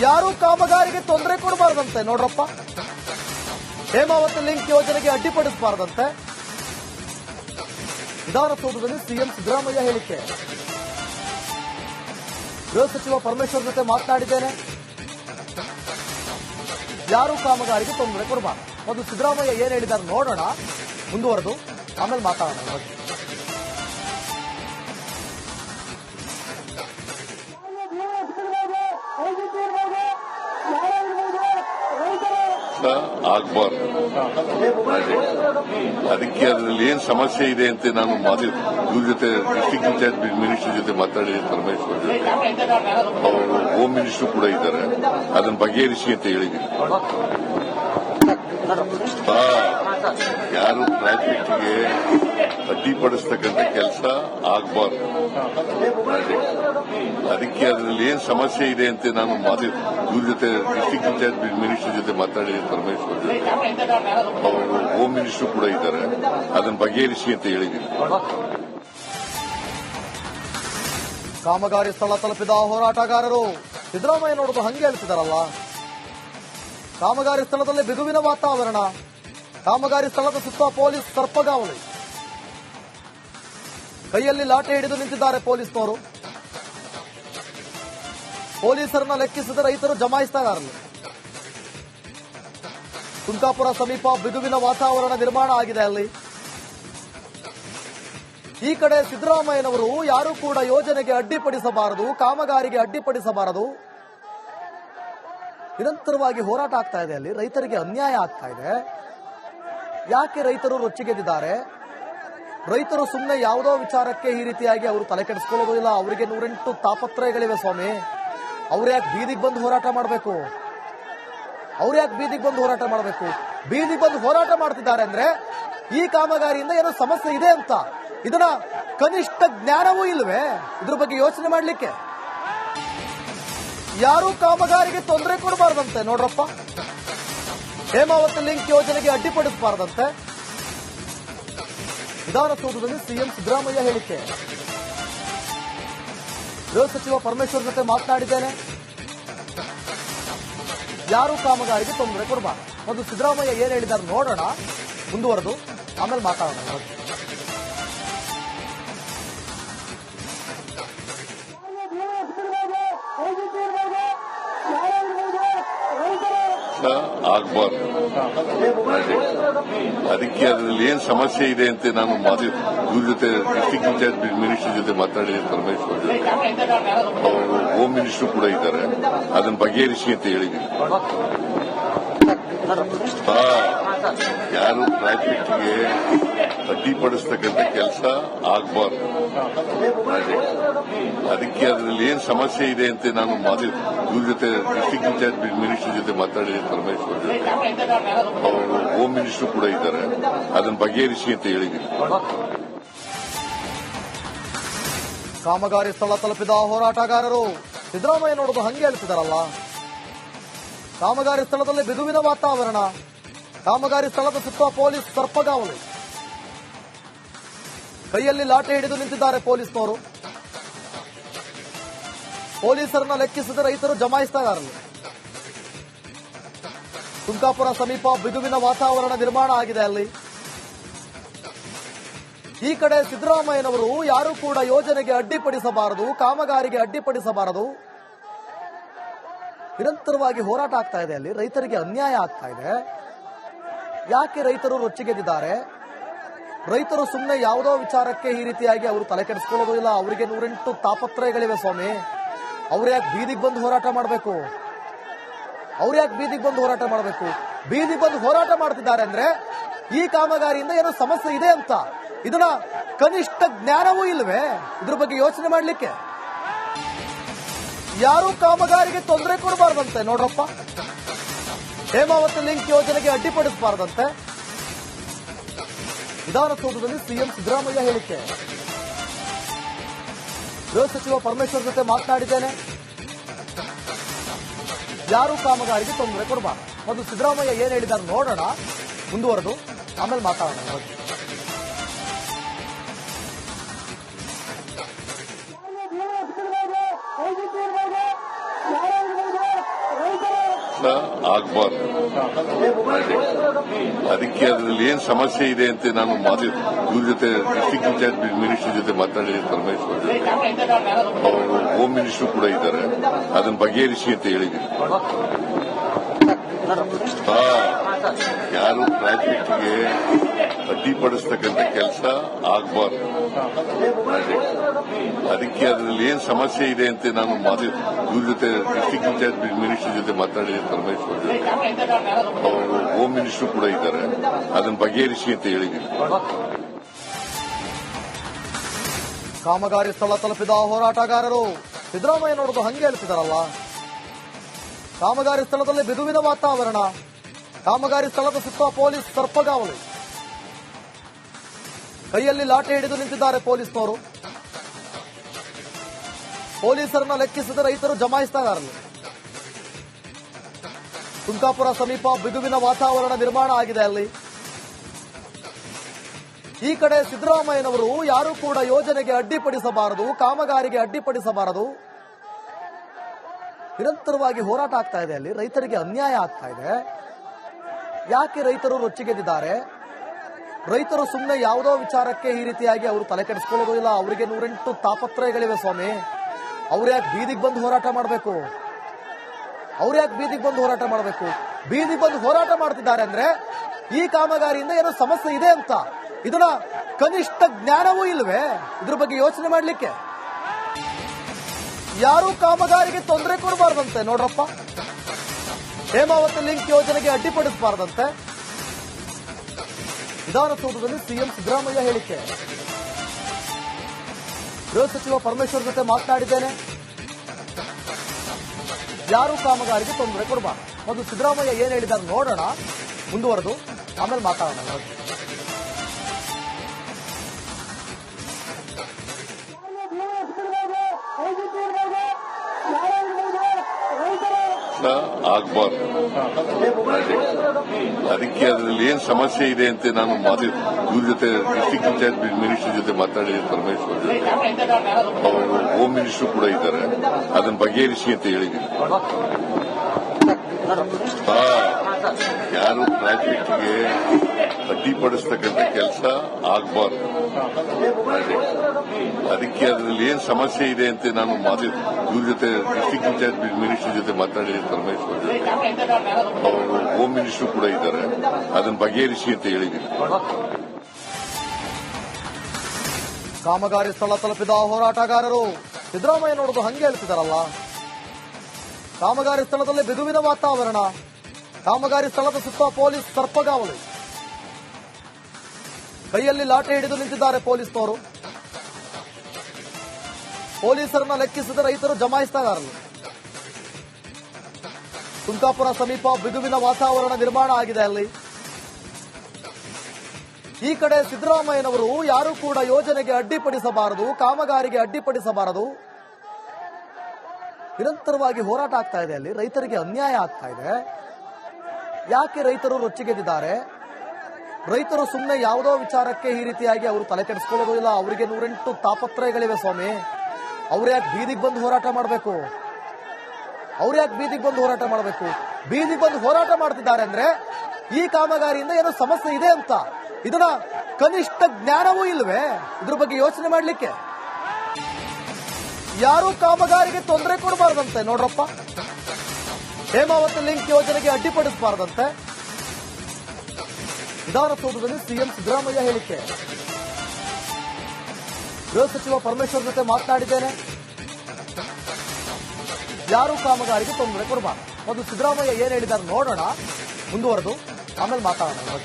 ಯಾರು ಕಾಮಗಾರಿಗೆ ತೊಂದರೆ ಕೊಡಬಾರ್ದಂತೆ, ನೋಡ್ರಪ್ಪ. ಹೇಮಾವತಿ ಲಿಂಕ್ ಯೋಜನೆಗೆ ಅಡ್ಡಿಪಡಿಸಬಾರ್ದಂತೆ. ವಿಧಾನಸೌಧದಲ್ಲಿ ಸಿಎಂ ಸಿದ್ದರಾಮಯ್ಯ ಹೇಳಿಕೆ. ಗೃಹ ಸಚಿವ ಪರಮೇಶ್ವರ್ ಜೊತೆ ಮಾತನಾಡಿದ್ದೇನೆ. ಯಾರು ಕಾಮಗಾರಿಗೆ ತೊಂದರೆ ಕೊಡಬಾರ್ದು. ಮೊದಲು ಸಿದ್ದರಾಮಯ್ಯ ಏನ್ ಹೇಳಿದ್ದಾರೆ ನೋಡೋಣ, ಮುಂದುವರೆದು ಆಮೇಲೆ ಮಾತಾಡೋಣ. ಬಗ್ಗೆ. ಆಗ್ಬಾರ್ದು. ಅದೇ ಅದಕ್ಕೆ ಅದರಲ್ಲಿ ಏನ್ ಸಮಸ್ಯೆ ಇದೆ ಅಂತ ನಾನು ಮಾತು ಇವ್ರ ಜೊತೆ ಡಿಸ್ಟಿಕ್ ಇನ್ಚಾರ್ಜ್ ಮಿನಿಸ್ಟರ್ ಜೊತೆ ಮಾತಾಡಿದ್ದೀನಿ ಪರಮೇಶ್ವರ್ ಜೊತೆ. ಅವರು ಹೋಮ್ ಮಿನಿಸ್ಟರ್ ಕೂಡ ಇದ್ದಾರೆ. ಅದನ್ನು ಬಗೆಹರಿಸಿ ಅಂತ ಹೇಳಿದ್ದೀನಿ. ಯಾರು ಪ್ರಾಜೆಕ್ಟ್ಗೆ ಅಡ್ಡಿಪಡಿಸ್ತಕ್ಕಂಥ ಕೆಲಸ ಆಗಬಾರ್ದು. ಅದಕ್ಕೆ ಅದರಲ್ಲಿ ಏನ್ ಸಮಸ್ಯೆ ಇದೆ ಅಂತ ನಾನು ಮಾತು, ಇವ್ರ ಜೊತೆ ಡಿಸ್ಟಿಕ್ ಪಂಚಾಯತ್ ಮಿನಿಸ್ಟರ್ ಜೊತೆ ಮಾತಾಡಿದ್ದೀನಿ ಪರಮೇಶ್ವರ್ ಜೊತೆ. ಅವರು ಹೋಮ್ ಮಿನಿಸ್ಟರ್ ಕೂಡ ಇದ್ದಾರೆ. ಅದನ್ನು ಬಗೆಹರಿಸಿ ಅಂತ ಹೇಳಿದ್ದೀನಿ ಕಾಮಗಾರಿ ಸ್ಥಳ ತಲುಪಿದ ಹೋರಾಟಗಾರರು ಸಿದ್ದರಾಮಯ್ಯ ನೋಡೋದು ಹಂಗೆ ಹೇಳ್ತಿದಾರಲ್ಲ ಕಾಮಗಾರಿ ಸ್ಥಳದಲ್ಲಿ ಬಿಗುವಿನ ವಾತಾವರಣ. ಕಾಮಗಾರಿ ಸ್ಥಳದ ಸುತ್ತ ಪೊಲೀಸ್ ಸರ್ಪಗಾವಲು ಕೈಯಲ್ಲಿ ಲಾಟೆ ಹಿಡಿದು ನಿಂತಿದ್ದಾರೆ ಪೊಲೀಸ್ನವರು. ಪೊಲೀಸರನ್ನ ಲೆಕ್ಕಿಸಿದ ರೈತರು ಜಮಾಯಿಸ್ತಾ ಇದ್ದಾರೆ. ಕುಂಕಾಪುರ ಸಮೀಪ ಬಿಗುವಿನ ವಾತಾವರಣ ನಿರ್ಮಾಣ ಆಗಿದೆ ಅಲ್ಲಿ. ಈ ಕಡೆ ಸಿದ್ದರಾಮಯ್ಯನವರು ಯಾರೂ ಕೂಡ ಯೋಜನೆಗೆ ಅಡ್ಡಿಪಡಿಸಬಾರದು, ಕಾಮಗಾರಿಗೆ ಅಡ್ಡಿಪಡಿಸಬಾರದು. ನಿರಂತರವಾಗಿ ಹೋರಾಟ ಆಗ್ತಾ ಇದೆ ಅಲ್ಲಿ, ರೈತರಿಗೆ ಅನ್ಯಾಯ ಆಗ್ತಾ ಇದೆ. ಯಾಕೆ ರೈತರು ರೊಚ್ಚಿಗೆದ್ದಿದ್ದಾರೆ? ರೈತರು ಸುಮ್ಮನೆ ಯಾವುದೋ ವಿಚಾರಕ್ಕೆ ಈ ರೀತಿಯಾಗಿ ಅವರು ತಲೆ ಕೆಡಿಸ್ಕೊಳ್ಳೋದಿಲ್ಲ ಅವರಿಗೆ ನೂರೆಂಟು ತಾಪತ್ರಯಗಳಿವೆ ಸ್ವಾಮಿ. ಅವ್ರು ಯಾಕೆ ಬೀದಿಗೆ ಬಂದು ಹೋರಾಟ ಮಾಡಬೇಕು? ಅವ್ರು ಯಾಕೆ ಬೀದಿಗೆ ಬಂದು ಹೋರಾಟ ಮಾಡಬೇಕು? ಬೀದಿಗೆ ಬಂದು ಹೋರಾಟ ಮಾಡ್ತಿದ್ದಾರೆ ಅಂದ್ರೆ ಈ ಕಾಮಗಾರಿಯಿಂದ ಏನೋ ಸಮಸ್ಯೆ ಇದೆ ಅಂತ. ಇದನ್ನ ಕನಿಷ್ಠ ಜ್ಞಾನವೂ ಇಲ್ವೇ? ಇದ್ರ ಬಗ್ಗೆ ಯೋಚನೆ ಮಾಡಲಿಕ್ಕೆ? ಯಾರು ಕಾಮಗಾರಿಗೆ ತೊಂದರೆ ಕೊಡಬಾರ್ದಂತೆ, ನೋಡ್ರಪ್ಪ. ಹೇಮಾವತಿ ಲಿಂಕ್ ಯೋಜನೆಗೆ ಅಡ್ಡಿಪಡಿಸಬಾರದಂತೆ ವಿಧಾನಸೌಧದಲ್ಲಿ ಸಿಎಂ ಸಿದ್ದರಾಮಯ್ಯ ಹೇಳಿಕೆ. ಗೃಹ ಸಚಿವ ಪರಮೇಶ್ವರ್ ಜೊತೆ ಮಾತನಾಡಿದ್ದೇನೆ. ಯಾರು ಕಾಮಗಾರಿಗೆ ತೊಂದರೆ ಕೊಡಬಾರ್ದು. ಮತ್ತು ಸಿದ್ದರಾಮಯ್ಯ ಏನ್ ಹೇಳಿದ್ದಾರೆ ನೋಡೋಣ, ಮುಂದುವರೆದು ಆಮೇಲೆ ಮಾತಾಡೋಣ. ಬಗ್ಗೆ. ಆಗಬಾರ್ದು ಅದಕ್ಕೆ ಅದರಲ್ಲಿ ಏನ್ ಸಮಸ್ಯೆ ಇದೆ ಅಂತ ನಾನು ಇವ್ರ ಜೊತೆ ಡಿಸ್ಟಿಕ್ ಇನ್ಚಾರ್ಜ್ ಮಿನಿಸ್ಟರ್ ಜೊತೆ ಮಾತಾಡಿದ್ದೀನಿ ಪರಮೇಶ್ವರ್ ಜೊತೆ ಅವರು ಹೋಮ್ ಮಿನಿಸ್ಟರ್ ಕೂಡ ಇದ್ದಾರೆ ಅದನ್ನು ಬಗೆಹರಿಸಿ ಅಂತ ಹೇಳಿದ್ದೀನಿ ಯಾರು ಪ್ರಾಜೆಕ್ಟ್ಗೆ ಅಡ್ಡಿಪಡಿಸ್ತಕ್ಕಂಥ ಕೆಲಸ ಆಗಬಾರ್ದು. ಅದಕ್ಕೆ ಅದರಲ್ಲಿ ಏನ್ ಸಮಸ್ಯೆ ಇದೆ ಅಂತ ನಾನು ಇವ್ರ ಜೊತೆ ಡಿಸ್ಟಿಕ್ ಇನ್ಚಾರ್ಜ್ ಮಿನಿಸ್ಟರ್ ಜೊತೆ ಮಾತಾಡಿದ್ದೀನಿ ಪರಮೇಶ್ವರ್ ಜೊತೆ, ಅವರು ಹೋಮ್ ಮಿನಿಸ್ಟರ್ ಕೂಡ ಇದ್ದಾರೆ. ಅದನ್ನು ಬಗೆಹರಿಸಿ ಅಂತ ಹೇಳಿದ್ದೀನಿ. ಕಾಮಗಾರಿ ಸ್ಥಳ ತಲುಪಿದ ಹೋರಾಟಗಾರರು ಸಿದ್ದರಾಮಯ್ಯ ನೋಡೋದು ಹಂಗೆ ಹೇಳ್ತಿದಾರಲ್ಲ ಕಾಮಗಾರಿ ಸ್ಥಳದಲ್ಲಿ ಬಿಗುವಿನ ವಾತಾವರಣ. ಕಾಮಗಾರಿ ಸ್ಥಳದ ಸುತ್ತ ಪೊಲೀಸ್ ಸರ್ಪಗಾವಲು. ಕೈಯಲ್ಲಿ ಲಾಟೆ ಹಿಡಿದು ನಿಂತಿದ್ದಾರೆ ಪೊಲೀಸ್ನವರು. ಪೊಲೀಸರನ್ನ ಲೆಕ್ಕಿಸದೆ ರೈತರು ಜಮಾಯಿಸ್ತಾ ಇದ್ದಾರೆ. ಕುಂಕಾಪುರ ಸಮೀಪ ಬಿಗುವಿನ ವಾತಾವರಣ ನಿರ್ಮಾಣ ಆಗಿದೆ ಅಲ್ಲಿ. ಈ ಕಡೆ ಸಿದ್ದರಾಮಯ್ಯನವರು ಯಾರು ಕೂಡ ಯೋಜನೆಗೆ ಅಡ್ಡಿಪಡಿಸಬಾರದು, ಕಾಮಗಾರಿಗೆ ಅಡ್ಡಿಪಡಿಸಬಾರದು. ನಿರಂತರವಾಗಿ ಹೋರಾಟ ಆಗ್ತಾ ಇದೆ ಅಲ್ಲಿ, ರೈತರಿಗೆ ಅನ್ಯಾಯ ಆಗ್ತಾ ಇದೆ. ಯಾಕೆ ರೈತರು ರೊಚ್ಚಿಗೆದ್ದಿದ್ದಾರೆ? ರೈತರು ಸುಮ್ಮನೆ ಯಾವುದೋ ವಿಚಾರಕ್ಕೆ ಈ ರೀತಿಯಾಗಿ ಅವರು ತಲೆ ಕೆಡಿಸ್ಕೊಳ್ಳೋದು ಅವರಿಗೆ ನೂರೆಂಟು ತಾಪತ್ರಯಗಳಿವೆ ಸ್ವಾಮಿ. ಅವ್ರು ಯಾಕೆ ಬೀದಿಗೆ ಬಂದು ಹೋರಾಟ ಮಾಡಬೇಕು? ಅವ್ರು ಯಾಕೆ ಬೀದಿಗೆ ಬಂದು ಹೋರಾಟ ಮಾಡಬೇಕು? ಬೀದಿಗೆ ಬಂದು ಹೋರಾಟ ಮಾಡ್ತಿದ್ದಾರೆ ಅಂದ್ರೆ ಈ ಕಾಮಗಾರಿಯಿಂದ ಏನೋ ಸಮಸ್ಯೆ ಇದೆ ಅಂತ. ಇದನ್ನ ಕನಿಷ್ಠ ಜ್ಞಾನವೂ ಇಲ್ವೇ? ಇದ್ರ ಬಗ್ಗೆ ಯೋಚನೆ ಮಾಡಲಿಕ್ಕೆ? ಯಾರು ಕಾಮಗಾರಿಗೆ ತೊಂದರೆ ಕೊಡಬಾರ್ದಂತೆ, ನೋಡ್ರಪ್ಪ. ಹೇಮಾವತಿ ಲಿಂಕ್ ಯೋಜನೆಗೆ ಅಡ್ಡಿಪಡಿಸಬಾರದಂತೆ. ವಿಧಾನಸೌಧದಲ್ಲಿ ಸಿಎಂ ಸಿದ್ದರಾಮಯ್ಯ ಹೇಳಿಕೆ. ಗೃಹ ಸಚಿವ ಪರಮೇಶ್ವರ್ ಜೊತೆ ಮಾತನಾಡಿದ್ದೇನೆ. ಯಾರು ಕಾಮಗಾರಿಗೆ ತೊಂದರೆ ಕೊಡಬಾರದು. ಮೊದಲು ಸಿದ್ದರಾಮಯ್ಯ ಏನ್ ಹೇಳಿದ್ದಾರೆ ನೋಡೋಣ, ಮುಂದುವರೆದು ಆಮೇಲೆ ಮಾತಾಡೋಣ. ಬಗ್ಗೆ. ಆಗಬಾರ್ದು. ಅದಕ್ಕೆ ಅದರಲ್ಲಿ ಏನು ಸಮಸ್ಯೆ ಇದೆ ಅಂತ ನಾನು ಮಾತು, ಇವ್ರ ಜೊತೆ ಡಿಸ್ಟಿಕ್ ಇನ್ಚಾರ್ಜ್ ಮಿನಿಸ್ಟರ್ ಜೊತೆ ಮಾತಾಡಿದ್ದೀನಿ ಪರಮೇಶ್ವರ್ ಜೊತೆ. ಅವರು ಹೋಮ್ ಮಿನಿಸ್ಟರ್ ಕೂಡ ಇದ್ದಾರೆ. ಅದನ್ನು ಬಗೆಹರಿಸಿ ಅಂತ ಹೇಳಿದ್ದೀನಿ. ಯಾರು ಪ್ರಾಜೆಕ್ಟ್ಗೆ ಅಡ್ಡಿಪಡಿಸ್ತಕ್ಕಂಥ ಕೆಲಸ ಆಗಬಾರ್ದು. ಅದಕ್ಕೆ ಅದರಲ್ಲಿ ಏನ್ ಸಮಸ್ಯೆ ಇದೆ ಅಂತ ನಾನು ಇವ್ರ ಜೊತೆ ಡಿಸ್ಟಿಕ್ ಇನ್ಚಾರ್ಜ್ ಮಿನಿಸ್ಟರ್ ಜೊತೆ ಮಾತಾಡಿದ್ದೀನಿ ಪರಮೇಶ್ವರ್ ಜೊತೆ. ಅವರು ಹೋಮ್ ಮಿನಿಸ್ಟರ್ ಕೂಡ ಇದ್ದಾರೆ. ಅದನ್ನು ಬಗೆಹರಿಸಿ ಅಂತ ಹೇಳಿದ್ದೀನಿ. ಕಾಮಗಾರಿ ಸ್ಥಳ ತಲುಪಿದ ಹೋರಾಟಗಾರರು ಸಿದ್ದರಾಮಯ್ಯ ನೋಡೋದು ಹಂಗೆ ಹೇಳ್ತಿದಾರಲ್ಲ ಕಾಮಗಾರಿ ಸ್ಥಳದಲ್ಲಿ ಬಿದುವಿನ ವಾತಾವರಣ. ಕಾಮಗಾರಿ ಸ್ಥಳದ ಸುತ್ತ ಪೊಲೀಸ್ ಸರ್ಪಗಾವಲು. ಕೈಯಲ್ಲಿ ಲಾಠಿ ಹಿಡಿದು ನಿಂತಿದ್ದಾರೆ ಪೊಲೀಸ್ನವರು. ಪೊಲೀಸರನ್ನ ಲೆಕ್ಕಿಸಿದ ರೈತರು ಜಮಾಯಿಸ್ತಾ ಇದ್ದಾರೆ ತುಮಕಾಪುರ ಸಮೀಪ ಬಿಗುವಿನ ವಾತಾವರಣ ನಿರ್ಮಾಣ ಆಗಿದೆ ಅಲ್ಲಿ. ಈ ಕಡೆ ಸಿದ್ದರಾಮಯ್ಯನವರು ಯಾರು ಕೂಡ ಯೋಜನೆಗೆ ಅಡ್ಡಿಪಡಿಸಬಾರದು, ಕಾಮಗಾರಿಗೆ ಅಡ್ಡಿಪಡಿಸಬಾರದು. ನಿರಂತರವಾಗಿ ಹೋರಾಟ ಆಗ್ತಾ ಇದೆ ಅಲ್ಲಿ. ರೈತರಿಗೆ ಅನ್ಯಾಯ ಆಗ್ತಾ ಇದೆ. ಯಾಕೆ ರೈತರು ರೊಚ್ಚಿಗೆದ್ದಿದ್ದಾರೆ? ರೈತರು ಸುಮ್ಮನೆ ಯಾವುದೋ ವಿಚಾರಕ್ಕೆ ಈ ರೀತಿಯಾಗಿ ಅವರು ತಲೆ ಕೆಡಿಸ್ಕೊಳ್ಳೋದಿಲ್ಲ ಅವರಿಗೆ ನೂರೆಂಟು ತಾಪತ್ರಯಗಳಿವೆ ಸ್ವಾಮಿ. ಅವ್ರು ಯಾಕೆ ಬೀದಿಗೆ ಬಂದು ಹೋರಾಟ ಮಾಡಬೇಕು? ಅವ್ರು ಯಾಕೆ ಬೀದಿಗೆ ಬಂದು ಹೋರಾಟ ಮಾಡಬೇಕು? ಬೀದಿಗೆ ಬಂದು ಹೋರಾಟ ಮಾಡ್ತಿದ್ದಾರೆ ಅಂದ್ರೆ ಈ ಕಾಮಗಾರಿಯಿಂದ ಏನೋ ಸಮಸ್ಯೆ ಇದೆ ಅಂತ. ಇದನ್ನ ಕನಿಷ್ಠ ಜ್ಞಾನವೂ ಇಲ್ವೇ? ಇದ್ರ ಬಗ್ಗೆ ಯೋಚನೆ ಮಾಡ್ಲಿಕ್ಕೆ? ಯಾರು ಕಾಮಗಾರಿಗೆ ತೊಂದರೆ ಕೊಡಬಾರ್ದಂತೆ, ನೋಡ್ರಪ್ಪ. ಹೇಮಾವತಿ ಲಿಂಕ್ ಯೋಜನೆಗೆ ಅಡ್ಡಿಪಡಿಸಬಾರ್ದಂತೆ. ವಿಧಾನಸೌಧದಲ್ಲಿ ಸಿಎಂ ಸಿದ್ದರಾಮಯ್ಯ ಹೇಳಿಕೆ. ಗೃಹ ಸಚಿವ ಪರಮೇಶ್ವರ್ ಜೊತೆ ಮಾತನಾಡಿದ್ದೇನೆ. ಯಾರು ಕಾಮಗಾರಿಗೆ ತೊಂದರೆ ಕೊಡಬಾರ್ದು. ಮೊದಲು ಸಿದ್ದರಾಮಯ್ಯ ಏನ್ ಹೇಳಿದ್ದಾರೆ ನೋಡೋಣ, ಮುಂದುವರೆದು ಆಮೇಲೆ ಮಾತಾಡೋಣ. ನೋಡಿ. ಆಗಬಾರ್ದು. ಅದಕ್ಕೆ ಅದರಲ್ಲಿ ಏನ್ ಸಮಸ್ಯೆ ಇದೆ ಅಂತ ನಾನು ಇವ್ರ ಜೊತೆ ಡಿಸ್ಟಿಕ್ ಪಂಚಾಯತ್ ಮಿನಿಸ್ಟರ್ ಜೊತೆ ಮಾತಾಡಿದ ಪರಮೇಶ್ವರ್ ಜೊತೆ. ಅವರು ಹೋಮ್ ಮಿನಿಸ್ಟರ್ ಕೂಡ ಇದ್ದಾರೆ. ಅದನ್ನು ಬಗೆಹರಿಸಿ ಅಂತ ಹೇಳಿದ್ದೀನಿ ಯಾರು ಪ್ರಾಜೆಕ್ಟ್ಗೆ ಅಡ್ಡಿಪಡಿಸ್ತಕ್ಕಂಥ ಕೆಲಸ ಆಗಬಾರ್ದು. ಅದಕ್ಕೆ ಅದರಲ್ಲಿ ಏನ್ ಸಮಸ್ಯೆ ಇದೆ ಅಂತ ನಾನು ಮಾತು, ಇವ್ರ ಜೊತೆ ಡಿಸ್ಟಿಕ್ ಇನ್ಚಾರ್ಜ್ ಮಿನಿಸ್ಟರ್ ಜೊತೆ ಮಾತಾಡಿದ್ದೀನಿ ಪರಮೇಶ್ವರ್ ಜೊತೆ, ಅವರು ಹೋಮ್ ಮಿನಿಸ್ಟರ್ ಕೂಡ ಇದ್ದಾರೆ. ಅದನ್ನು ಬಗೆಹರಿಸಿ ಅಂತ ಹೇಳಿದ್ದೀನಿ. ಕಾಮಗಾರಿ ಸ್ಥಳ ತಲುಪಿದ ಹೋರಾಟಗಾರರು ಸಿದ್ದರಾಮಯ್ಯ ನೋಡೋದು ಹಂಗೆ ಹೇಳ್ತಿದಾರಲ್ಲ ಕಾಮಗಾರಿ ಸ್ಥಳದಲ್ಲಿ ಬಿಗುವಿನ ವಾತಾವರಣ. ಕಾಮಗಾರಿ ಸ್ಥಳದ ಸುತ್ತ ಪೊಲೀಸ್ ಸರ್ಪಗಾವಲು. ಕೈಯಲ್ಲಿ ಲಾಟೆ ಹಿಡಿದು ನಿಂತಿದ್ದಾರೆ ಪೊಲೀಸ್ನವರು. ಪೊಲೀಸರನ್ನ ಲೆಕ್ಕಿಸದೆ ರೈತರು ಜಮಾಯಿಸ್ತಾ ಇದ್ದಾರೆ ಕುಂತಾಪುರ ಸಮೀಪ ಬಿಗುವಿನ ವಾತಾವರಣ ನಿರ್ಮಾಣ ಆಗಿದೆ ಅಲ್ಲಿ. ಈ ಕಡೆ ಸಿದ್ದರಾಮಯ್ಯನವರು ಯಾರು ಕೂಡ ಯೋಜನೆಗೆ ಅಡ್ಡಿಪಡಿಸಬಾರದು, ಕಾಮಗಾರಿಗೆ ಅಡ್ಡಿಪಡಿಸಬಾರದು. ನಿರಂತರವಾಗಿ ಹೋರಾಟ ಆಗ್ತಾ ಇದೆ ಅಲ್ಲಿ, ರೈತರಿಗೆ ಅನ್ಯಾಯ ಆಗ್ತಾ ಇದೆ. ಯಾಕೆ ರೈತರು ರೊಚ್ಚಿಗೆದ್ದಿದ್ದಾರೆ? ರೈತರು ಸುಮ್ಮನೆ ಯಾವುದೋ ವಿಚಾರಕ್ಕೆ ಈ ರೀತಿಯಾಗಿ ಅವರು ತಲೆ ಕೆಡಿಸ್ಕೊಳ್ಳೋದು ಇಲ್ಲ. ಅವರಿಗೆ ನೂರೆಂಟು ತಾಪತ್ರಯಗಳಿವೆ ಸ್ವಾಮಿ. ಅವ್ರು ಯಾಕೆ ಬೀದಿಗೆ ಬಂದು ಹೋರಾಟ ಮಾಡಬೇಕು? ಅವ್ರು ಯಾಕೆ ಬೀದಿಗೆ ಬಂದು ಹೋರಾಟ ಮಾಡಬೇಕು? ಬೀದಿಗೆ ಬಂದು ಹೋರಾಟ ಮಾಡ್ತಿದ್ದಾರೆ ಅಂದ್ರೆ ಈ ಕಾಮಗಾರಿಯಿಂದ ಏನೋ ಸಮಸ್ಯೆ ಇದೆ ಅಂತ. ಇದನ್ನ ಕನಿಷ್ಠ ಜ್ಞಾನವೂ ಇಲ್ವೇ? ಇದ್ರ ಬಗ್ಗೆ ಯೋಚನೆ ಮಾಡಲಿಕ್ಕೆ? ಯಾರು ಕಾಮಗಾರಿಗೆ ತೊಂದರೆ ಕೊಡಬಾರ್ದಂತೆ, ನೋಡ್ರಪ್ಪ. ಹೇಮಾವತಿ ಲಿಂಕ್ ಯೋಜನೆಗೆ ಅಡ್ಡಿಪಡಿಸಬಾರದಂತೆ. ವಿಧಾನಸೌಧದಲ್ಲಿ ಸಿಎಂ ಸಿದ್ದರಾಮಯ್ಯ ಹೇಳಿಕೆ. ಗೃಹ ಸಚಿವ ಪರಮೇಶ್ವರ್ ಜೊತೆ ಮಾತನಾಡಿದ್ದೇನೆ. ಯಾರು ಕಾಮಗಾರಿಗೆ ತೊಂದರೆ ಕೊಡಬಾರ್ದು. ಮೊದಲು ಸಿದ್ದರಾಮಯ್ಯ ಏನ್ ಹೇಳಿದ್ದಾರೆ ನೋಡೋಣ. ಮುಂದುವರೆದು ಆಮೇಲೆ ಮಾತಾಡೋಣ.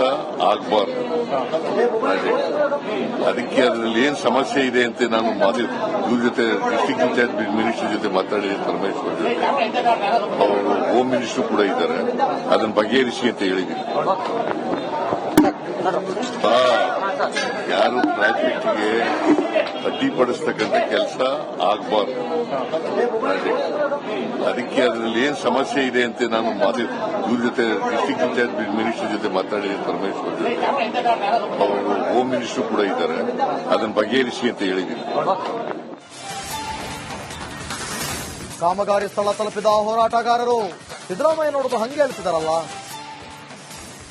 ನೋಡಿ. ಆಗಬಾರ್ದು. ಅದಕ್ಕೆ ಅದರಲ್ಲಿ ಏನ್ ಸಮಸ್ಯೆ ಇದೆ ಅಂತ ನಾನು ಮಾತು ಇವ್ರ ಜೊತೆ ಡಿಸ್ಟಿಕ್ ಇನ್ಚಾರ್ಜ್ ಮಿನಿಸ್ಟರ್ ಜೊತೆ ಮಾತಾಡಿದ್ದೀನಿ ಪರಮೇಶ್ವರ್ ಜೊತೆ. ಅವರು ಹೋಮ್ ಮಿನಿಸ್ಟರ್ ಕೂಡ ಇದ್ದಾರೆ. ಅದನ್ನು ಬಗೆಹರಿಸಿ ಅಂತ ಹೇಳಿದ್ದೀನಿ. ಯಾರು ಟ್ರಾಫಿಕ್ಗೆ ಅಡ್ಡಿಪಡಿಸ್ತಕ್ಕಂಥ ಕೆಲಸ ಆಗಬಾರ್ದು. ಅದಕ್ಕೆ ಅದರಲ್ಲಿ ಏನ್ ಸಮಸ್ಯೆ ಇದೆ ಅಂತ ನಾನು ಮಾತು, ಇವ್ರ ಜೊತೆ ಡಿಸ್ಟಿಕ್ ಪಂಚಾಯತ್ ಮಿನಿಸ್ಟರ್ ಜೊತೆ ಮಾತಾಡಿದ್ದೀನಿ ಪರಮೇಶ್ವರ್ ಜೊತೆ. ಅವರು ಹೋಮ್ ಮಿನಿಸ್ಟರ್ ಕೂಡ ಇದ್ದಾರೆ. ಅದನ್ನು ಬಗೆಹರಿಸಿ ಅಂತ ಹೇಳಿದ್ದೀನಿ ಕಾಮಗಾರಿ ಸ್ಥಳ ತಲುಪಿದ ಹೋರಾಟಗಾರರು ಸಿದ್ದರಾಮಯ್ಯ ನೋಡೋದು ಹಂಗೆ ಹೇಳ್ತಿದಾರಲ್ಲ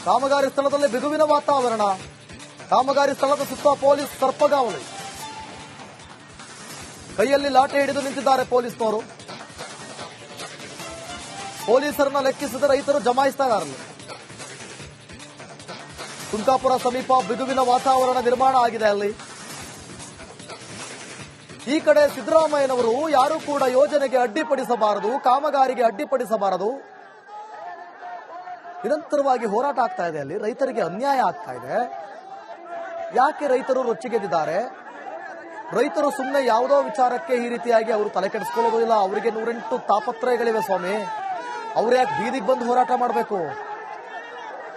ಕಾಮಗಾರಿ ಸ್ಥಳದಲ್ಲಿ ಬಿಗುವಿನ ವಾತಾವರಣ. ಕಾಮಗಾರಿ ಸ್ಥಳದ ಸುತ್ತ ಪೊಲೀಸ್ ಸರ್ಪಗಾವಲು ಕೈಯಲ್ಲಿ ಲಾಟೆ ಹಿಡಿದು ನಿಂತಿದ್ದಾರೆ ಪೊಲೀಸ್ನವರು. ಪೊಲೀಸರನ್ನ ಲೆಕ್ಕಿಸಿದ ರೈತರು ಜಮಾಯಿಸ್ತಾ ಇದ್ದಾರೆ. ಕುಂಕಾಪುರ ಸಮೀಪ ಬಿಗುವಿನ ವಾತಾವರಣ ನಿರ್ಮಾಣ ಆಗಿದೆ ಅಲ್ಲಿ. ಈ ಕಡೆ ಸಿದ್ದರಾಮಯ್ಯನವರು ಯಾರೂ ಕೂಡ ಯೋಜನೆಗೆ ಅಡ್ಡಿಪಡಿಸಬಾರದು, ಕಾಮಗಾರಿಗೆ ಅಡ್ಡಿಪಡಿಸಬಾರದು. ನಿರಂತರವಾಗಿ ಹೋರಾಟ ಆಗ್ತಾ ಇದೆ ಅಲ್ಲಿ, ರೈತರಿಗೆ ಅನ್ಯಾಯ ಆಗ್ತಾ ಇದೆ. ಯಾಕೆ ರೈತರು ರೊಚ್ಚಿಗೆದ್ದಿದ್ದಾರೆ? ರೈತರು ಸುಮ್ಮನೆ ಯಾವುದೋ ವಿಚಾರಕ್ಕೆ ಈ ರೀತಿಯಾಗಿ ಅವರು ತಲೆ ಕೆಡಿಸ್ಕೊಳ್ಳೋದಿಲ್ಲ ಅವರಿಗೆ ನೂರೆಂಟು ತಾಪತ್ರಯಗಳಿವೆ ಸ್ವಾಮಿ. ಅವ್ರು ಯಾಕೆ ಬೀದಿಗೆ ಬಂದು ಹೋರಾಟ ಮಾಡಬೇಕು?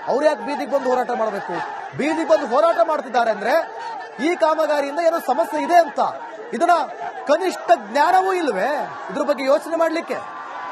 ಅವ್ರು ಯಾಕೆ ಬೀದಿಗೆ ಬಂದು ಹೋರಾಟ ಮಾಡಬೇಕು? ಬೀದಿಗೆ ಬಂದು ಹೋರಾಟ ಮಾಡ್ತಿದ್ದಾರೆ ಅಂದ್ರೆ ಈ ಕಾಮಗಾರಿಯಿಂದ ಏನೋ ಸಮಸ್ಯೆ ಇದೆ ಅಂತ. ಇದನ್ನ ಕನಿಷ್ಠ ಜ್ಞಾನವೂ ಇಲ್ವೇ? ಇದ್ರ ಬಗ್ಗೆ ಯೋಚನೆ ಮಾಡ್ಲಿಕ್ಕೆ?